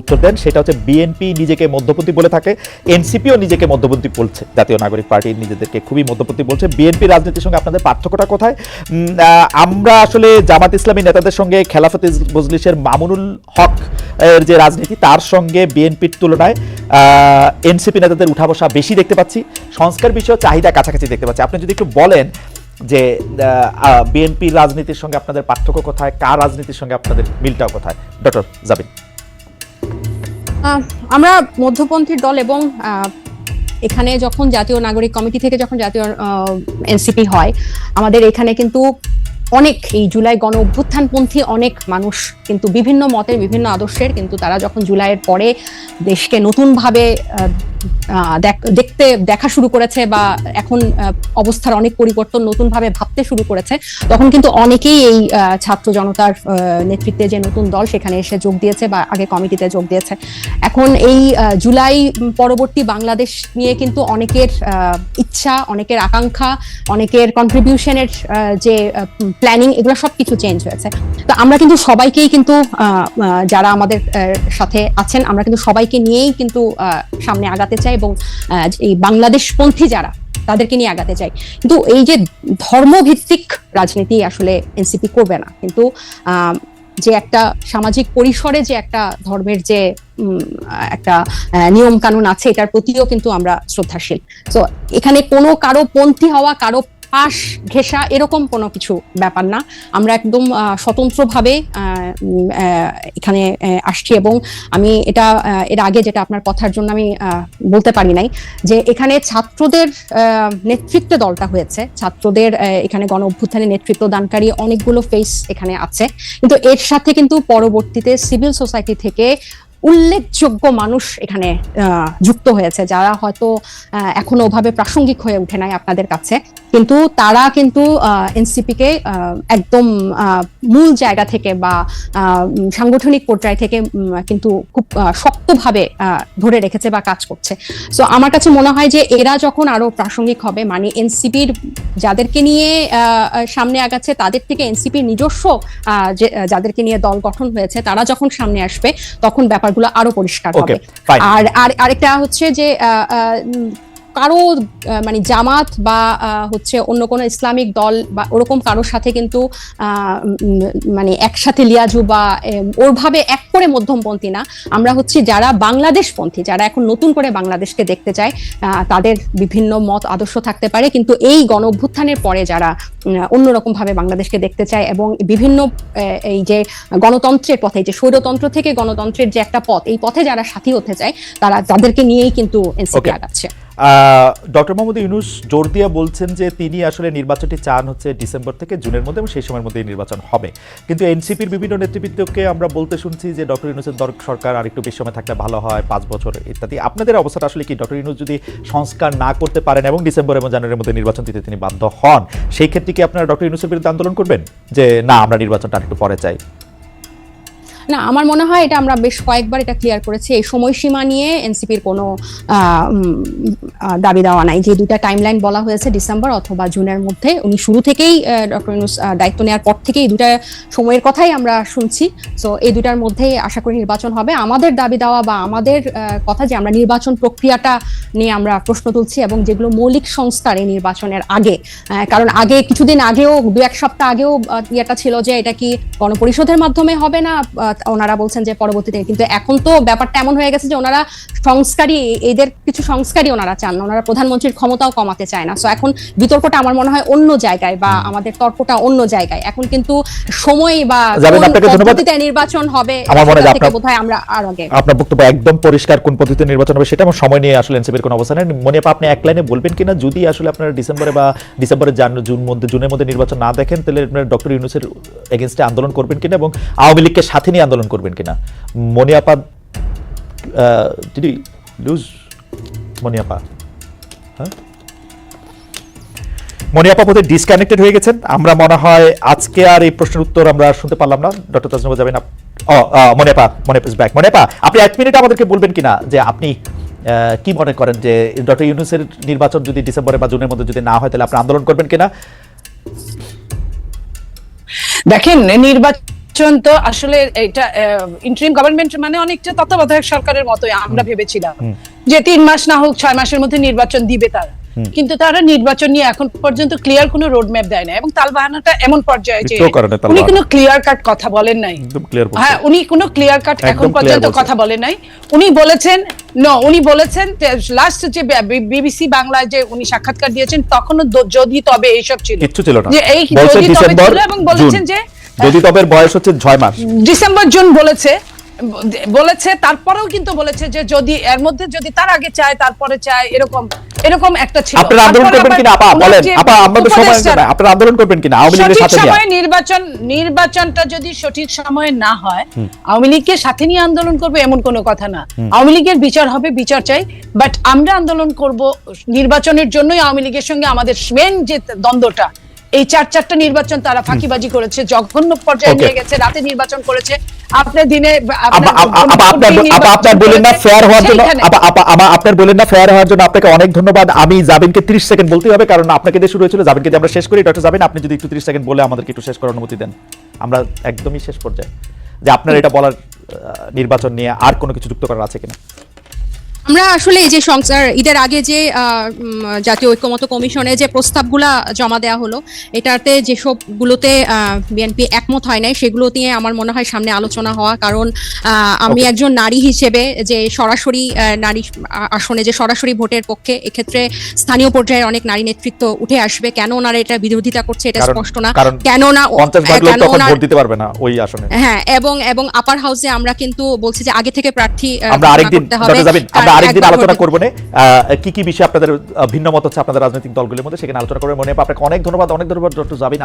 উত্তর দেন, সেটা হচ্ছে বিএনপি নিজেকে মধ্যপন্থী বলে থাকে, এনসিপিও নিজেকে মধ্যপন্থী বলছে। জাতীয় নাগরিক পার্টি নিজেদেরকে খুবই মধ্যপন্থী বলছে। বিএনপি রাজনীতির সঙ্গে আপনাদের পার্থক্যটা কোথায়? আমরা আসলে জামাত ইসলামী নেতাদের সঙ্গে খেলাফত মজলিসের মামুনুল হক এর যে রাজনীতি, তার সঙ্গে বিএনপির তুলনায় এনসিপি নেতাদের উঠা বসা বেশি দেখতে পাচ্ছি। সংস্কার বিষয়ে চাহিদা কাছাকাছি দেখতে পাচ্ছি। আপনি যদি একটু বলেন যে বিএনপি রাজনীতির সঙ্গে আপনাদের পার্থক্য কোথায়? কার রাজনীতির সঙ্গে আপনাদের মিলটাও কোথায়? ডক্টর জাবিন আমরা মধ্যপন্থীর দল এবং এখানে যখন জাতীয় নাগরিক কমিটি থেকে যখন জাতীয় এনসিপি হয়, আমাদের এখানে কিন্তু অনেক এই জুলাই গণ অভ্যুত্থানপন্থী অনেক মানুষ কিন্তু বিভিন্ন মতের, বিভিন্ন আদর্শের কিন্তু তারা যখন জুলাইয়ের পরে দেশকে নতুনভাবে দেখতে, দেখা শুরু করেছে বা এখন অবস্থার অনেক পরিবর্তন নতুনভাবে ভাবতে শুরু করেছে, তখন কিন্তু অনেকেই এই ছাত্র জনতার নেতৃত্বে যে নতুন দল সেখানে এসে যোগ দিয়েছে বা আগে কমিটিতে যোগ দিয়েছে। এখন এই জুলাই পরবর্তী বাংলাদেশ নিয়ে কিন্তু অনেকের ইচ্ছা, অনেকের আকাঙ্ক্ষা, অনেকের কন্ট্রিবিউশনের যে প্ল্যানিং এগুলো সবকিছু চেঞ্জ হয়েছে। তো আমরা কিন্তু সবাইকেই কিন্তু যারা আমাদের সাথে আছেন, আমরা কিন্তু সবাইকে নিয়েই কিন্তু সামনে আগাতে চাই এবং এই বাংলাদেশপন্থী যারা, তাদেরকে নিয়ে আগাতে চাই কিন্তু এই যে ধর্মভিত্তিক রাজনীতি আসলে এনসিপি করবে না। কিন্তু যে একটা সামাজিক পরিসরে যে একটা ধর্মের যে একটা নিয়ম কানুন আছে, এটার প্রতিও কিন্তু আমরা শ্রদ্ধাশীল। তো এখানে কোনো কারও পন্থী হওয়া, কারও পাশ ঘেঁষা এরকম কোনো কিছু ব্যাপার না। আমরা একদম স্বতন্ত্রভাবে এখানে আসছি এবং আমি এটা এর আগে যেটা আপনার কথার জন্য আমি বলতে পারি নাই যে এখানে ছাত্রদের নেতৃত্বে দলটা হয়েছে। ছাত্রদের এখানে গণ অভ্যুত্থানে নেতৃত্ব দানকারী অনেকগুলো ফেস এখানে আছে। কিন্তু এর সাথে কিন্তু পরবর্তীতে সিভিল সোসাইটি থেকে উল্লেখযোগ্য মানুষ এখানে যুক্ত হয়েছে, যারা হয়তো এখনও ওভাবে প্রাসঙ্গিক হয়ে উঠে নাই আপনাদের কাছে। কিন্তু তারা কিন্তু এনসিপি কে একদম মূল জায়গা থেকে বা সাংগঠনিক পর্যায় থেকে কিন্তু খুব শক্তভাবে ধরে রেখেছে বা কাজ করছে। সো আমার কাছে মনে হয় যে এরা যখন আরও প্রাসঙ্গিক হবে মানে এনসিপির যাদেরকে নিয়ে সামনে আগাচ্ছে, তাদের থেকে এনসিপির নিজস্ব যাদেরকে নিয়ে দল গঠন হয়েছে, তারা যখন সামনে আসবে, তখন ব্যাপারগুলো আরও পরিষ্কার হবে। আর আর আরেকটা হচ্ছে যে আহ, আহ, উম, কারও মানে জামাত বা হচ্ছে অন্য কোনো ইসলামিক দল বা ওরকম কারোর সাথে কিন্তু মানে একসাথে লিয়াজু বা ওরভাবে এক করে মধ্যমপন্থী না। আমরা হচ্ছে যারা বাংলাদেশপন্থী যারা এখন নতুন করে বাংলাদেশকে দেখতে চায় তাদের বিভিন্ন মত আদর্শ থাকতে পারে। কিন্তু এই গণ অভ্যুত্থানের পরে যারা উম, অন্যরকম ভাবে বাংলাদেশকে দেখতে চায় এবং বিভিন্ন এই যে গণতন্ত্রের পথে যে স্বৈরতন্ত্র থেকে গণতন্ত্রের যে একটা পথ এই পথে যারা সাথী হতে চায় তারা তাদেরকে নিয়েই কিন্তু এনসিপি আগাচ্ছে। ডক্টর মোহাম্মদ ইউনুস জোর দিয়ে বলছেন যে তিনি আসলে নির্বাচনটি চান হচ্ছে ডিসেম্বর থেকে জুনের মধ্যে এবং সেই সময়ের মধ্যে নির্বাচন হবে। কিন্তু এনসিপির বিভিন্ন নেতৃবৃন্দকে আমরা বলতে শুনছি যে ডক্টর ইউনুসের দর সরকার আর একটু বেশি সময় থাকলে ভালো হয়, পাঁচ বছর ইত্যাদি। আপনাদের অবস্থাটা আসলে কি? ডক্টর ইউনুস যদি সংস্কার না করতে পারেন এবং ডিসেম্বর এবং জানুয়ারির মধ্যে নির্বাচন দিতে তিনি বাধ্য হন, সেই ক্ষেত্রে কি আপনারা ডক্টর ইউনুসের বিরুদ্ধে আন্দোলন করবেন? যে না, আমরা নির্বাচনটা একটু পরে চাই। না, আমার মনে হয় এটা আমরা বেশ কয়েকবার এটা ক্লিয়ার করেছি। এই সময়সীমা নিয়ে এনসিপির কোনো দাবি দেওয়া নাই। যে দুটা টাইমলাইন বলা হয়েছে ডিসেম্বর অথবা জুনের মধ্যে, উনি শুরু থেকেই ডক্টর ইউনুস দায়িত্ব নেওয়ার পর থেকেই এই দুটা সময়ের কথাই আমরা শুনছি। সো এই দুটার মধ্যেই আশা করি নির্বাচন হবে। আমাদের দাবি দেওয়া বা আমাদের কথা যে আমরা নির্বাচন প্রক্রিয়াটা নিয়ে আমরা প্রশ্ন তুলছি এবং যেগুলো মৌলিক সংস্কার এই নির্বাচনের আগে কারণ আগে, কিছুদিন আগেও দু এক সপ্তাহ আগেও ইয়েটা ছিল যে এটা কি গণপরিষদের মাধ্যমে হবে না ওনারা বলছেন যে পরবর্তীতে কিন্তু এখন তো ব্যাপারটা এমন হয়ে গেছে যে ওনারা সংস্কারই এদের কিছু সংস্কারই ওনারা চান না ওনারা প্রধানমন্ত্রীর ক্ষমতাও কমাতে চায় না। সো এখন বিতর্কটা আমার মনে হয় অন্য জায়গায় বা আমাদের তর্কটা অন্য জায়গায়। এখন কিন্তু সময় বা। পদ্ধতিতে নির্বাচন হবে আমার মনে হয় আপনার- বোধহয় আমরা আর আগে আপনার বক্তব্য একদম পরিষ্কার কোন পদ্ধতিতে নির্বাচন হবে সেটা এবং সময় নিয়ে আসলে এনসিপির কোনো অবস্থান নেই। মনে আপা আপনি এক লাইনে বলবেন কিনা যদি আসলে আপনারা ডিসেম্বরে বা ডিসেম্বরের জান- জুন মধ্যে জুনের মধ্যে নির্বাচন না দেখেন তাহলে আপনারা ডক্টর ইউনুসের এগেনস্টে আন্দোলন করবেন কিনা এবং আওয়ামী লীগকে সাথে নিয়ে আন্দোলন করবেন কিনা? মনিয়াপা ডিডি লুজ মনিয়াপা? হ্যাঁ? মনিয়াপা বোধহয় ডিসকানেক্টেড হয়ে গেছেন। আমরা মনে হয় আজকে আর এই প্রশ্নের উত্তর আমরা শুনতে পারলাম না। ডক্টর তাজনবা যাবেন ও মনিয়াপা মনিয়াপা ব্যাক মনিয়াপা, আপনি এক মিনিট আমাদেরকে বলবেন কিনা যে আপনি কি মনে করেন যে ডক্টর ইউনুসের নির্বাচন যদি ডিসেম্বরে বা জুনের মধ্যে যদি না হয়, তাহলে আপনি আন্দোলন করবেন কিনা? দেখেন, নির্বাচন নির্বাচন তো আসলে এটা ইন্টারিম গভর্নমেন্ট মানে অনেকটা তত্ত্বাবধায়ক সরকারের মতোই আমরা ভেবেছিলাম। যে তিন মাস না হোক ছয় মাসের মধ্যে নির্বাচন দিবে তারা। কিন্তু তারা নির্বাচন নিয়ে এখন পর্যন্ত ক্লিয়ার কোনো রোড ম্যাপ দেয় না। এবং তালবাহানাটা এমন পর্যায়ে যে উনি কোনো ক্লিয়ার কাট কথা বলেন নাই। হ্যাঁ উনি কোনো ক্লিয়ার কাট এখন পর্যন্ত কথা বলেন নাই। উনি বলেছেন ন উনি বলেছেন লাস্ট যে বিবিসি বাংলায় যে উনি সাক্ষাৎকার দিয়েছেন তখনও যদি তবে এইসব ছিল। যে এই যদি তবে ছিল এবং বলেছেন যে যদি তবে বয়স হচ্ছে ছয় মাস। ডিসেম্বর জুন বলেছে বলেছে তারপরেও কিন্তু বলেছে যে যদি এর মধ্যে যদি তার আগে চায় তারপরে চায় এরকম এরকম একটা ছিল। আপনারা আন্দোলন করবেন কিনা? আপা বলেন আপা আমাদের সময় উপদেষ্টারা, আপনারা আন্দোলন করবেন কিনা? আওয়ামী লীগের সাথে নিয়ে সময়ে নির্বাচন নির্বাচনটা যদি সঠিক সময়ে না হয় আওয়ামী লীগকে সাথে নিয়ে আন্দোলন করবে এমন কোনো কথা না। আওয়ামী লীগের বিচার হবে বিচার চাই বাট আমরা আন্দোলন করব নির্বাচনের জন্যই আওয়ামী লীগের সঙ্গে আমাদের মেন যে দ্বন্দ্বটা এই চার চারটা নির্বাচন তারা ফাঁকিবাজি করেছে জঘন্য পর্যায়ে নিয়ে গেছে রাতে নির্বাচন করেছে। আপনার দিনে আপা- আপা- আপা আপনার বলেন না ফেয়ার হওয়ার জন্য আপা আপা আমা- আপনার বলেন না ফেয়ার হওয়ার জন্য আপনাকে অনেক ধন্যবাদ। আমি জাবিনকে 30 সেকেন্ড বলতে হবে কারণ আপনাকে দিয়ে শুরু হয়েছিল জাবিনকে দিয়ে আমরা শেষ করি। ডক্টর জাবিন আপনি যদি একটু 30 সেকেন্ড বলে আমাদেরকে একটু শেষ করার অনুমতি দেন। আমরা একদমই শেষ পর্যায়ে। যে আপনার এটা বলার নির্বাচন নিয়ে আর কোনো কিছু যুক্ত করার আছে কিনা? আমরা আসলে এই যে সংসার ঈদের আগে যে জাতীয় ঐক্যমত কমিশনে যে প্রস্তাবগুলা জমা দেওয়া হলো এটাতে যেসবগুলোতে বিএনপি একমত হয় নাই সেগুলো নিয়ে আমার মনে হয় সামনে আলোচনা হওয়া কারণ আমি একজন নারী হিসেবে যে সরাসরি নারী আসনে যে সরাসরি ভোটের পক্ষে এক্ষেত্রে স্থানীয় পর্যায়ে অনেক নারী নেতৃত্ব উঠে আসবে। কেন ওনারা এটা বিরোধিতা করছে এটা স্পষ্ট না। কেন না 50 ভাগ লোক কেন তখন ওনার- ভোট দিতে পারবে না ওই আসনে। হ্যাঁ এবং এবং আপার হাউসে আমরা কিন্তু বলছি যে আগে থেকে প্রার্থী আমরা আরেকদিন। আমরা আরেকদিন আলোচনা করব না। কি কি বিষয়ে আপনাদের ভিন্ন মত হচ্ছে আপনাদের রাজনৈতিক দলগুলির মধ্যে সেখানে আলোচনা করবে। মনে হয় আপনাকে অনেক ধন্যবাদ অনেক ধন্যবাদ ডক্টর জাবিন।